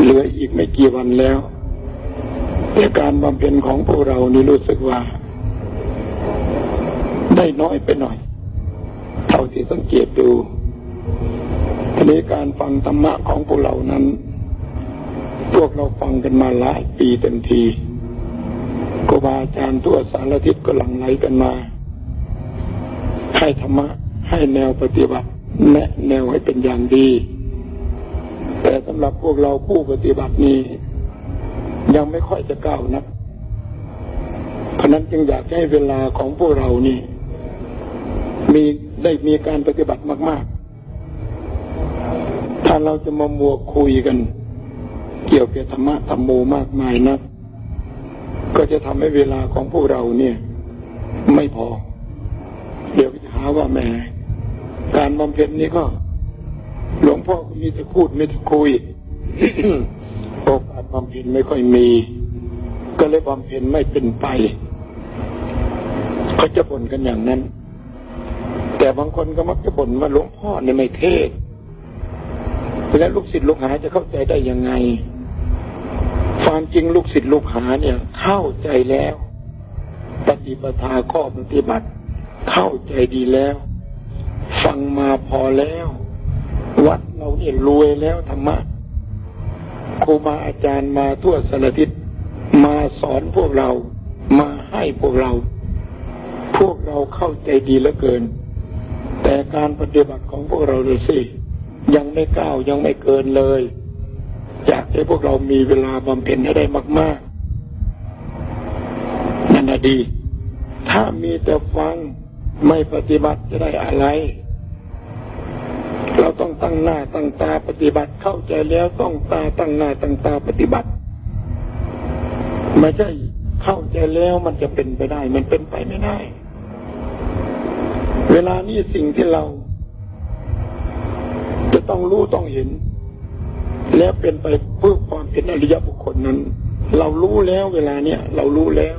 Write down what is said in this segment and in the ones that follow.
เหลืออีกไม่กี่วันแล้วแต่การบำเพ็ญของพวกเรานี่รู้สึกว่า ได้น้อยไปหน่อย เท่าที่สังเกตดูทีนี้การฟังธรรมะของพวกเรานั้น พวกเราฟังกันมาหลายปีเต็มทีครูบาอาจารย์ทั่วสารทิศก็หลั่งไหลกันมา ให้ธรรมะให้แนวปฏิบัติแนะแนวให้เป็นอย่างดีำหรับพวกเราผู้ปฏิบัตินี้ ยังไม่ค่อยจะก้าวนักเพราะนั้นจึงอยากให้เวลาของพวกเรานี่ มีได้มีการปฏิบัติมาก ๆ ถ้าเราจะมามัวคุยกัน เกี่ยวกับธรรมะธรรมโมมากมายนักก็จะทำให้เวลาของพวกเราเนี่ย ไม่พอ เดี๋ยวจะหาว่าแหม่การบำเพ็ญนี้ก็ พ่อก็มีแต่พูดไม่แต่คุยโอกาสบำเพ็ญไม่ค่อยมี ก็เลยบำเพ็ญไม่เป็นไปเขาจะบ่นกันอย่างนั้น แต่บางคนก็มักจะบ่นว่าหลวงพ่อเนี่ยไม่เทศแล้วลูกศิษย์ลูกหาจะเข้าใจได้ยังไง ความจริงลูกศิษย์ลูกหาเนี่ย เข้าใจแล้ว ปฏิปทาข้อปฏิบัติ เข้าใจดีแล้ว ฟังมาพอแล้ว เราเนี่ยรวยแล้วธรรมะครูบาอาจารย์มาทั่วสารทิศมาสอนพวกเรามาให้พวกเรา พวกเราเข้าใจดีเหลือเกิน แต่การปฏิบัติของพวกเราดูสิยังไม่ก้าวยังไม่เกินเลยอยากให้พวกเรามีเวลาบำเพ็ญให้ได้มาก ๆ นั่นนะดี ถ้ามีแต่ฟังไม่ปฏิบัติจะได้อะไร ต้องตั้งหน้าตั้งตาปฏิบัติ เข้าใจแล้วต้องตาตั้งหน้าตั้งตาปฏิบัติไม่ใช่เข้าใจแล้วมันจะเป็นไปได้ มันเป็นไปไม่ได้ เวลานี้สิ่งที่เรา จะต้องรู้ต้องเห็น แล้วเป็นไปเพื่อความเป็นอริยบุคคลนั้น เรารู้แล้วเวลาเนี้ยเรารู้แล้ว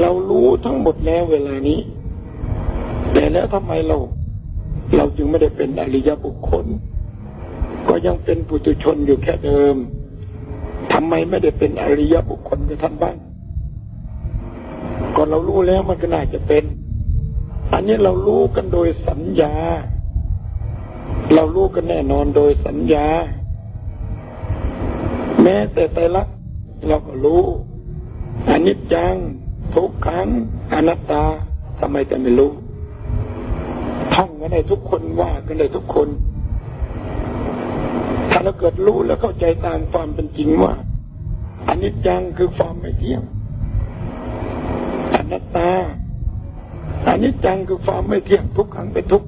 เรารู้ทั้งหมดแล้วเวลานี้ แต่แล้วทำไมเรา เราจึงไม่ได้เป็นอริยบุคคล ก็ยังเป็นปุถุชนอยู่แค่เดิมทำไมไม่ได้เป็นอริยบุคคลกับท่านบ้างก่อนเรารู้แล้วมันก็น่าจะเป็น อันนี้เรารู้กันโดยสัญญา เรารู้กันแน่นอนโดยสัญญา แม้แต่ไตรลักษณ์เราก็รู้อนิจจังทุกขังอนัตตาทำไมจะไม่รู้ กันได้ทุกคนว่ากันได้ทุกคน ถ้าเราเกิดรู้แล้วเข้าใจตามความเป็นจริงว่าอันิจจังคือความไม่เที่ยงอนัตตาอันิจจังคือความไม่เที่ยงทุกขังเป็นทุก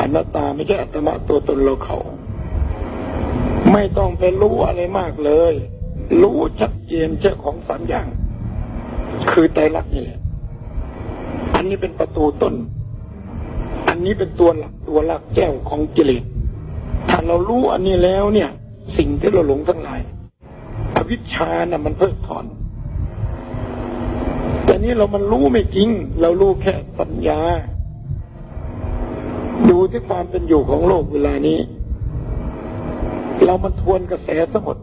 อนัตตาไม่ใช่อัตมะตัวตนเราเขา ไม่ต้องไปรู้อะไรมากเลย รู้ชัดเจนเจ้าของสามอย่าง คือไตรลักษณ์นี่แหละอันนี้เป็นประตูต้น นนี้เป็นตัวหลักตัวหลักแก้วของกิเลสถ้าเรารู้อันนี้แล้วเนี่ย สิ่งที่เราหลงทั้งหลายอวิชชานะ่ะมันเพิกถอน แต่นี้เรามันรู้ไม่จริง เรารู้แค่สัญญา ดูที่ความเป็นอยู่ของโลกเวลานี้ เรามันทวนกระแสทั้งหมด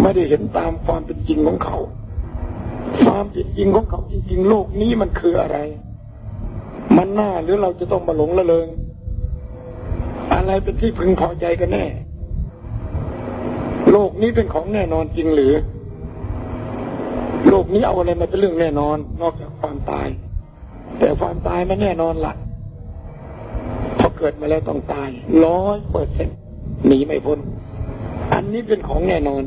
ไม่ได้เห็นตามความเป็นจริงของเขา ความเป็นจริงของเขาจริงๆ โลกนี้มันคืออะไร มันหน่าหรือเราจะต้องมาหลงละเริงอะไรเป็นที่พึงพอใจกันแน่ โลกนี้เป็นของแน่นอนจริงหรือ โลกนี้เอาอะไรมาเป็นเรื่องแน่นอน นอกจากความตาย แต่ความตายมันแน่นอนละ่ะพอเกิดมาแล้วต้องตายร้อยเปอร์เซ็นหนีไม่พ้น อันนี้เป็นของแน่นอน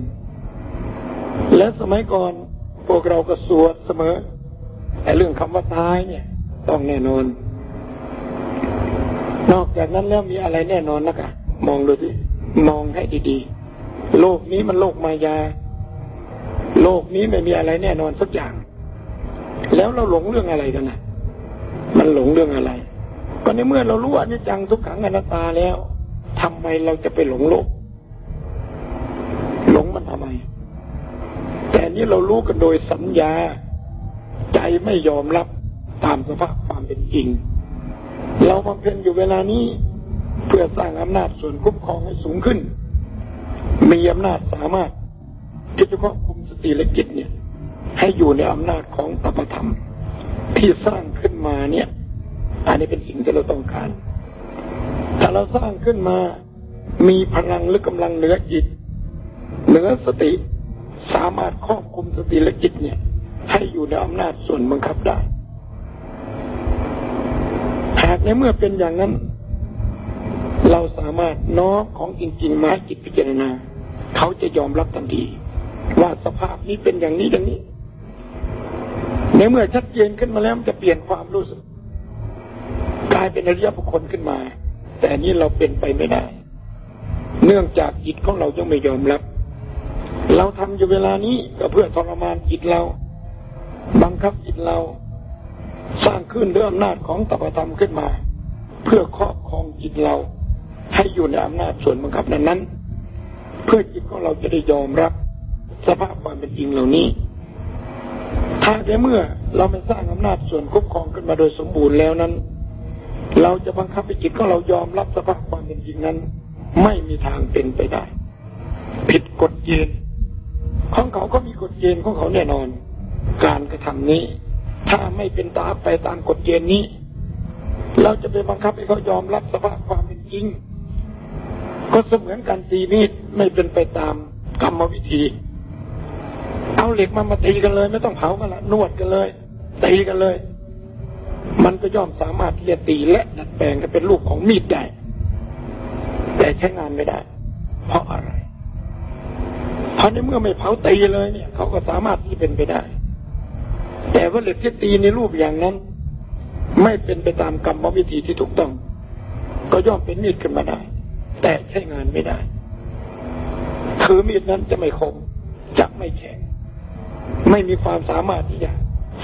และสมัยก่อนพวกเราก็สวดเสมอแต่เรื่องคำว่าตายเนี่ย ต้องแน่นอน นอกจากนั้นแล้วมีอะไรแน่นอนนะกะมองดูสิมองให้ดีๆ โลกนี้มันโลกมายา โลกนี้ไม่มีอะไรแน่นอนสักอย่าง แล้วเราหลงเรื่องอะไรกันนะมันหลงเรื่องอะไร ก็ในเมื่อเรารู้อนิจจังทุกขังอนัตตาแล้วทำไมเราจะไปหลงโลก หลงมันทำไม แต่นี้เรารู้กันโดยสัญญา ใจไม่ยอมรับตามสภาพความเป็นจริง เราบำเพ็ญอยู่เวลานี้เพื่อสร้างอำนาจส่วนคุ้มครองให้สูงขึ้น มีอำนาจสามารถที่จะควบคุมสติและจิตเนี่ย ให้อยู่ในอำนาจของตปธรรม ที่สร้างขึ้นมาเนี่ย อันนี้เป็นสิ่งที่เราต้องการถ้าเราสร้างขึ้นมามีพลังหรือกำลังเหนือจิตเหนือสติสามารถควบคุมสติและจิตเนี่ย ให้อยู่ในอำนาจส่วนบังคับได้ากในเมื่อเป็นอย่างนั้น เราสามารถน้อมของจริงๆมาจิตพิจารณา เขาจะยอมรับทันที ว่าสภาพนี้เป็นอย่างนี้อย่างนี้ ในเมื่อชัดเจนขึ้นมาแล้วมันจะเปลี่ยนความรู้สึกกลายเป็นอริยบุคคลขึ้นมา แต่นี้เราเป็นไปไม่ได้ เนื่องจากจิตของเรายังไม่ยอมรับ เราทำอยู่เวลานี้ก็เพื่อทรมานจิตเรา บังคับจิตเรา สร้างขึ้นด้วยอำนาจของตปธรรมขึ้นมา เพื่อครอบครองจิตเราให้อยู่ในอำนาจส่วนบังคับนั้นนั้นเพื่อจิตของเราจะได้ยอมรับ สภาพความเป็นจริงเหล่านี้ ถ้าในเมื่อเราไม่สร้างอำนาจส่วนคุ้มครองขึ้นมาโดยสมบูรณ์แล้วนั้น เราจะบังคับให้จิตของเรายอมรับสภาพความเป็นจริงนั้น ไม่มีทางเป็นไปได้ ผิดกฎเกณฑ์ของเขาก็มีกฎเกณฑ์ของเขาแน่นอน การกระทำนี้ ถ้าไม่เป็นตามไปตามกฎเกณฑ์นี้ เราจะไปบังคับให้เขายอมรับสภาพความเป็นจริง ก็เสมือนการตีมีดไม่เป็นไปตามกรรมวิธี เอาเหล็กมามาตีกันเลย ไม่ต้องเผามาละนวดกันเลยตีกันเลย มันก็ย่อมสามารถที่จะตีและดัดแปลงให้เป็นรูปของมีดได้แต่ใช้งานไม่ได้ เพราะอะไรเพราะในเมื่อไม่เผาตีเลยเนี่ยเขาก็สามารถที่เป็นไปได้ แต่ว่าเหล็กที่ตีในรูปอย่างนั้น ไม่เป็นไปตามกรรมวิธีที่ถูกต้อง ก็ย่อมเป็นมีดขึ้นมาได้ แต่ใช้งานไม่ได้ คือมีดนั้นจะไม่คมจะไม่แข็ง ไม่มีความสามารถที่จะ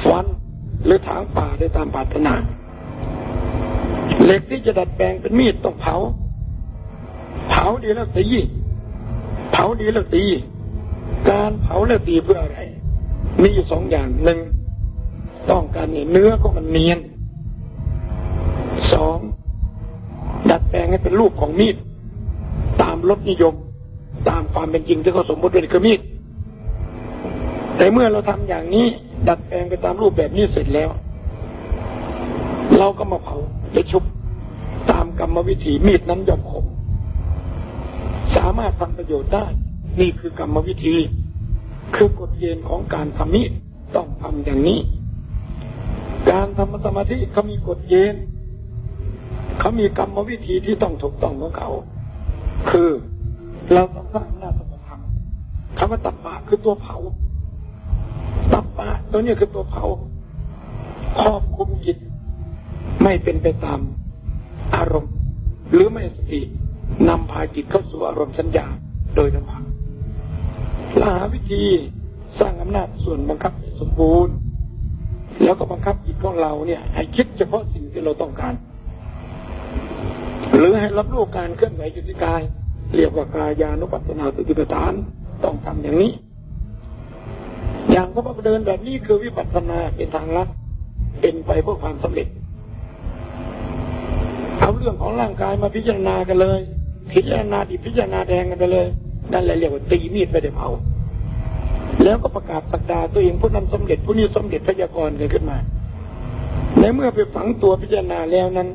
ฟันหรือถางป่าได้ตามปรารถนาเหล็กที่จะดัดแปลงเป็นมีดต้องเผา เผาดีแล้วตีเผาดีแล้วตี การเผาแล้วตีเพื่ออะไร มีอยู่สองอย่างหนึ่ง ต้องการเนื้อก็มันเนียนสองดัดแปลงให้เป็นรูปของมีด ตามรสนิยม ตามความเป็นจริงที่เขาสมมติเป็นคือมีด แต่เมื่อเราทำอย่างนี้ ดัดแปลงไปตามรูปแบบนี้เสร็จแล้ว เราก็มาเผาและชุบตามกรรมวิธีมีดนั้นย่อมคมสามารถทำประโยชน์ได้ นี่คือกรรมวิธี คือกฎเกณฑ์ของการทำมีดต้องทำอย่างนี้ การทำสมาธิเขามีกฎเกณฑ์เขามีกรรมวิธีที่ต้องถูกต้องของเขา คือเราต้องสร้างหน้าสมธรรมคำว่าตับปะคือตัวเผา ตับปะตัวนี้คือตัวเผาครอบคุมจิต ไม่เป็นไปตามอารมณ์ หรือไม่สตินำพาจิตเข้าสู่อารมณ์สัญญาโดยลำพังหาวิธีสร้างอำนาจส่วนบังคับสมบูรณ์ แล้วก็บังคับจิตของเราเนี่ย ให้คิดเฉพาะสิ่งที่เราต้องการ หรือให้รับรู้การเคลื่อนไหวอยู่ที่กาย เรียกว่ากายานุปัสสนาสติปัฏฐานต้องทำอย่างนี้ อย่างพระพุทธเดินแบบนี้คือวิปัสสนาเป็นทางลัดเป็นไปเพื่อความสำเร็จเอาเรื่องของร่างกายมาพิจารณากันเลย พิจารณาดิพิจารณาแดงกันไปเลยนั่นแหละเรียกว่าตีมีดไปเดี๋ยวเผา แล้วก็ประกาศสักดาตัวเองผู้นั้นสำเร็จผู้นี้สำเร็จพยากรณ์กันขึ้นมา ในเมื่อไปฝังตัวพิจารณาแล้วนั้น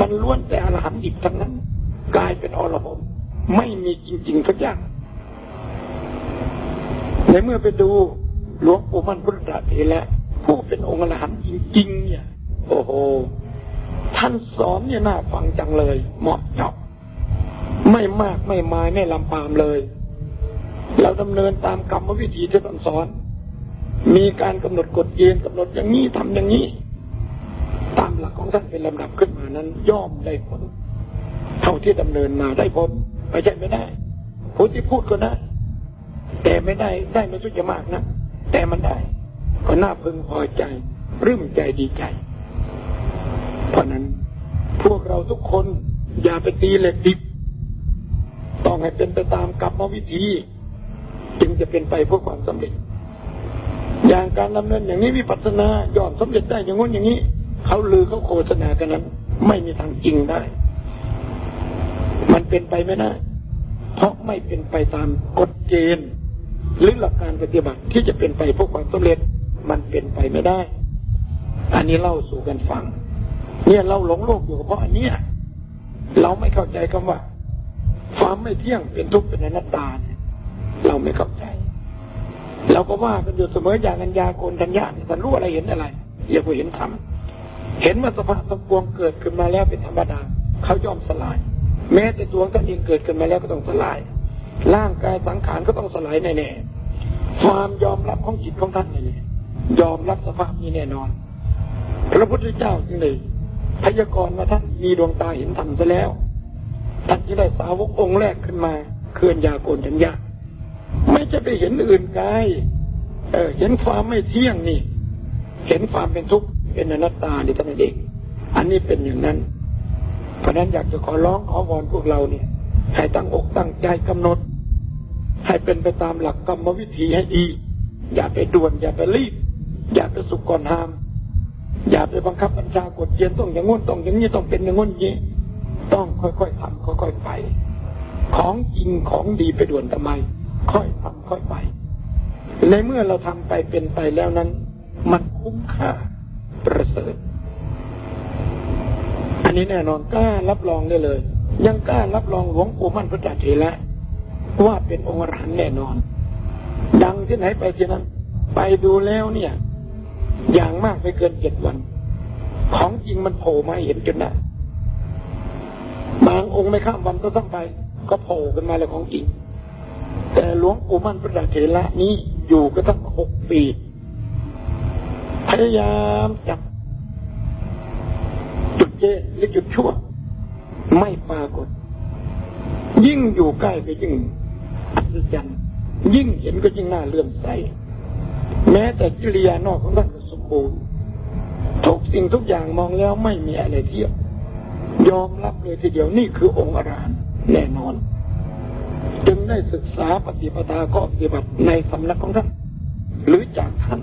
มันล้วนแต่อรหันต์ดิบทั้งนั้น กลายเป็นอรหันต์ไม่มีจริงๆสักอย่างในเมื่อไปดูหลวงปู่มั่นพุทธะเถระผู้เป็นองค์อรหันต์จริงๆเนี่ย โอ้โหท่านสอนเนี่ยน่าฟังจังเลย เหมาะเจาะไม่มากไม่มายไม่ลำปามเลย เราดำเนินตามกรรมวิธีที่ท่านสอน มีการกำหนดกฎเกณฑ์กำหนดอย่างนี้ทำอย่างนี้ ตามหลักของท่านเป็นลำดับขึ้นมานั้น ย่อมได้ผล เท่าที่ดำเนินมาได้ผลไม่ใช่ไม่ได้ผู้ที่พูดก็ได้แต่ไม่ได้ได้ไม่สุดจะมากนะแต่มันได้ ก็น่าพึงพอใจรื่มใจดีใจ เพราะนั้นพวกเราทุกคนอย่าไปตีเหล็กดิบต้องให้เป็นไปตามกรรมวิธี จึงจะเป็นไปเพื่อความสำเร็จ อย่างการดำเนินอย่างนี้วิปัสสนาย่อมสำเร็จได้อย่างง้นอย่างนี้ เขาลือเขาโฆษณากันนั้น ไม่มีทางจริงได้ มันเป็นไปไม่ได้เพราะไม่เป็นไปตามกฎเกณฑ์หรือหลักการปฏิบัติที่จะเป็นไปเพื่อความสำเร็จมันเป็นไปไม่ได้ อันนี้เล่าสู่กันฟัง เนี่ยเราหลงโลกอยู่เพราะอันเนี้ยเราไม่เข้าใจคำว่าความไม่เที่ยงเป็นทุกข์เป็นอนัตตา เราไม่เข้าใจ เราก็ว่ากันอยู่เสมออย่างัญญาโกนทัญญาเนี่ยท่านรู้อะไรเห็นอะไร อย่าไปเห็นธรรมเห็นว่าสภาพทั้งปวงเกิดขึ้นมาแล้วเป็นธรรมดาเขายอมสลาย แม้แต่ตัวท่านเองเกิดขึ้นมาแล้วก็ต้องสลาย ร่างกายสังขารก็ต้องสลายแน่ๆความยอมรับของจิตของท่านนี่ยอมรับสภาพนี้แน่นอน พระพุทธเจ้าจึงเลยพยากรณ์ว่าท่านมีดวงตาเห็นธรรมซะแล้วท่านที่ได้สาวกองค์แรกขึ้นมา เคลื่อนยาโกนทัญญา ไม่จะไปเห็นอื่นไกายเออ เห็นความไม่เที่ยงนี่ เห็นความเป็นทุกข์เป็นอนัตตาในท่านเองอันนี้เป็นอย่างนั้น เพราะนั้นอยากจะขอร้องขอวอนพวกเราเนี่ย ให้ตั้งอกตั้งใจกำหนด ให้เป็นไปตามหลักกรรมวิธีให้ดี อย่าไปด่วนอย่าไปรีบ อย่าไปสุกก่อนหาม อย่าไปบังคับบัญชากดเกณฑ์ต้องอย่างงน้นต้องอย่างนี้ต้องเป็นอย่างงน้นนี้ต้องค่อยๆทำค่อยๆไป ของจริงของดีไปด่วนทำไม ค่อยทำค่อยไป ในเมื่อเราทำไปเป็นไปแล้วนั้น มันคุ้มค่าประเสริฐ อันนี้แน่นอนกล้ารับรองได้เลย ยังกล้ารับรองหลวงปู่มั่นพระจักรเถระว่าเป็นองค์อรหันต์แน่นอน ดังที่ไหนไปที่นั้น ไปดูแล้วเนี่ย อย่างมากไม่เกินเจ็ดวัน ของจริงมันโผล่มาเห็นจนได้บางองค์ไม่ข้ามวันก็ต้องไป ก็โผล่กันมาแล้วของจริง แต่หลวงปู่มั่นพระจักรเถระนี้อยู่ก็ตั้งหกปี พยายามจับจุดเจหรือจุดชั่ว ไม่ปรากฏ ยิ่งอยู่ใกล้ก็ยิ่งอัศจรรย์ยิ่งเห็นก็ยิ่งน่าเลื่อมใส แม้แต่กิริยานอกของท่านก็สมบูรณ์ทุกสิ่งทุกอย่างมองแล้วไม่มีอะไรเทียบยอมรับเลยทีเดียวนี่คือองค์อรหันต์แน่นอน ได้ศึกษาปฏิปทาข้อปฏิบัติในสำนักของท่านหรือจากท่าน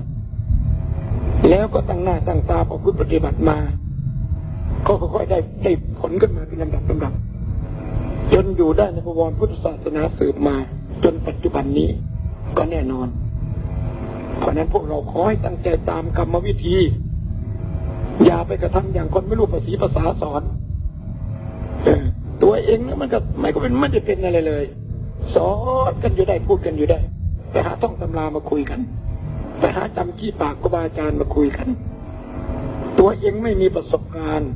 แล้วก็ตั้งหน้าตั้งตาประพฤติปฏิบัติมา ก็ค่อยๆได้ได้ผลขึ้นมาเป็นลำดับลำดับจนอยู่ได้ในพระวรพุทธศาสนาสืบมา จนปัจจุบันนี้ก็แน่นอน เพราะนั้นพวกเราขอให้ตั้งใจตามกรรมวิธี อย่าไปกระทำอย่างคนไม่รู้ภาษีภาษาสอนตัวเองนี่มันก็ไม่ก็เป็นไม่ได้เป็นอะไรเลย สอนกันอยู่ได้พูดกันอยู่ได้ ไปหาท่องตำรามาคุยกัน ไปหาจำขี้ปากก็บาอาจารย์มาคุยกัน ตัวเองไม่มีประสบการณ์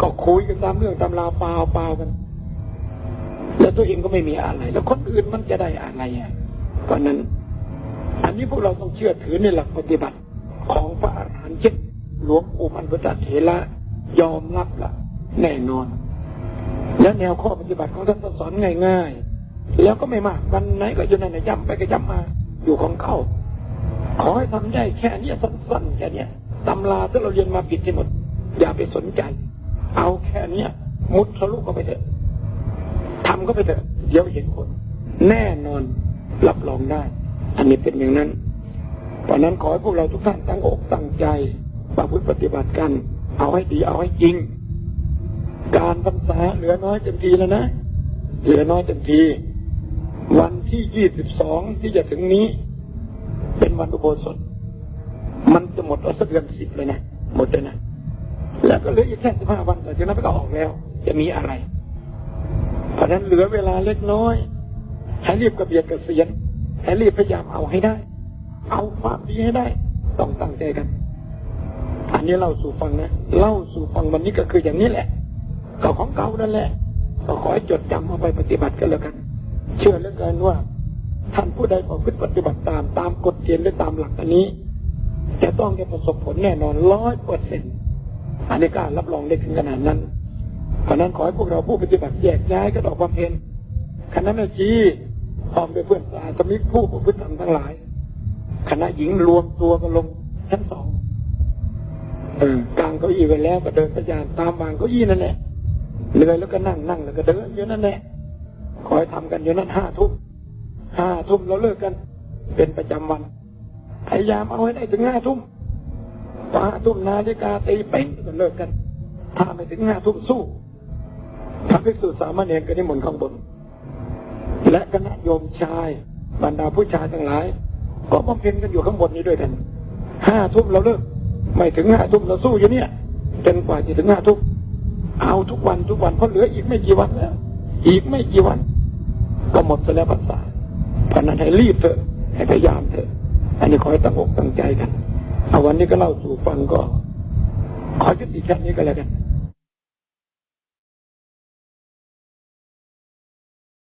ก็คุยกันตามเรื่องตำราเปล่าเปล่ากัน แล้วตัวเองก็ไม่มีอะไร แล้วคนอื่นมันจะได้อะไรอะเพราะนั้น อันนี้พวกเราต้องเชื่อถือในหลักปฏิบัติของพระอรหันต์เช่นหลวงปู่มันพระจักรเถระยอมรับละแน่นอน และแนวข้อปฏิบัติของท่านสอนง่ายๆ แล้วก็ไม่มาก วันไหนก็อยู่นั่นย้ำไปก็ย้ำมา อยู่ของเขาขอให้ทำได้แค่เนี้ยสั้นๆแค่เนี้ยตำราที่เราเรียนมาผิดที่หมด อย่าไปสนใจ เอาแค่เนี้ยมุดทะลุเข้าไปเถอะทำก็ไปเถอะเดี๋ยวเห็นผลแน่นอนรับรองได้ อันนี้เป็นอย่างนั้นเพราะนั้นขอให้พวกเราทุกท่านตั้งอกตั้งใจประพฤติปฏิบัติกัน เอาให้ดีเอาให้จริง การพรรษาเหลือน้อยเต็มทีแล้วนะเหลือน้อยเต็มที วันที่ยี่สิบสองที่จะถึงนี้ เป็นวันอุโบสถ มันจะหมดเอาสักเดือนสิบเลยนะ หมดเลยนะ แล้วก็เหลืออีกแค่สิบห้าวันแต่จากนั้นก็ออกแล้ว จะมีอะไร เพราะนั้นเหลือเวลาเล็กน้อยให้รีบกระเบียดกระเสียนให้รีบพยายามเอาให้ได้ เอาความดีให้ได้ ต้องตั้งใจกัน อันนี้เล่าสู่ฟังนะ เล่าสู่ฟังวันนี้ก็คืออย่างนี้แหละก็ของเก่านั่นแหละ ก็ขอให้จดจำเอาไปปฏิบัติกันแล้วกัน เชื่อเหลือเกินว่าท่านผู้ใดประพฤติปฏิบัติตามตามกฎเกณฑ์และตามหลักอันนี้ จะต้องได้ประสบผลแน่นอนร้อยเปอร์เซ็นต์อันนี้การรับรองได้ถึงขนาดนั้น เพราะนั้นขอให้พวกเราผู้ปฏิบัติแยกย้ายก็ดอกความเพ็ญคณะแม่ชีพร้อมด้วยเพื่อนสาสมิกผู้ประพฤติธรรมทั้งหลาย คณะหญิงรวมตัวกันลงชั้นสองกลางเก้าอี้ไปแล้วก็เดินประยานตามวางเก้าอี้นั่นแหละเหนื่อยแล้วก็นั่งนั่งแล้วก็เดินอยู่นั่นแหละ คอยทำกันอยู่นั่นห้าทุ่มห้าทุ่มเราเลิกกัน เป็นประจำวัน พยายามเอาให้ได้ถึงห้าทุ่มพอห้าทุ่มนาฬิกาตีเป๊ะก็เลิกกัน ถ้าไม่ถึงห้าทุ่มสู้พระภิกษุสามเณรก็นิมนต์ข้างบน และคณะโยมชายบรรดาผู้ชายทั้งหลาย ก็บำเพ็ญกันอยู่ข้างบนนี้ด้วยกันห้าทุ่มเราเลิก ไม่ถึงห้าทุ่มเราสู้อยู่เนี่ยจนกว่าจะถึงห้าทุ่มเอาทุกวันทุกวันเพราะเหลืออีกไม่กี่วันแล้วอีกไม่กี่วัน ก็หมดไปแล้วภาษาเพราะนั้นให้รีบเถอะให้พยายามเถอะ อันนี้ขอให้ตั้งอกตั้งใจกัน เอาวันนี้ก็เล่าสู่ฟังก็ ขอยุติแค่นี้ก็แล้วกัน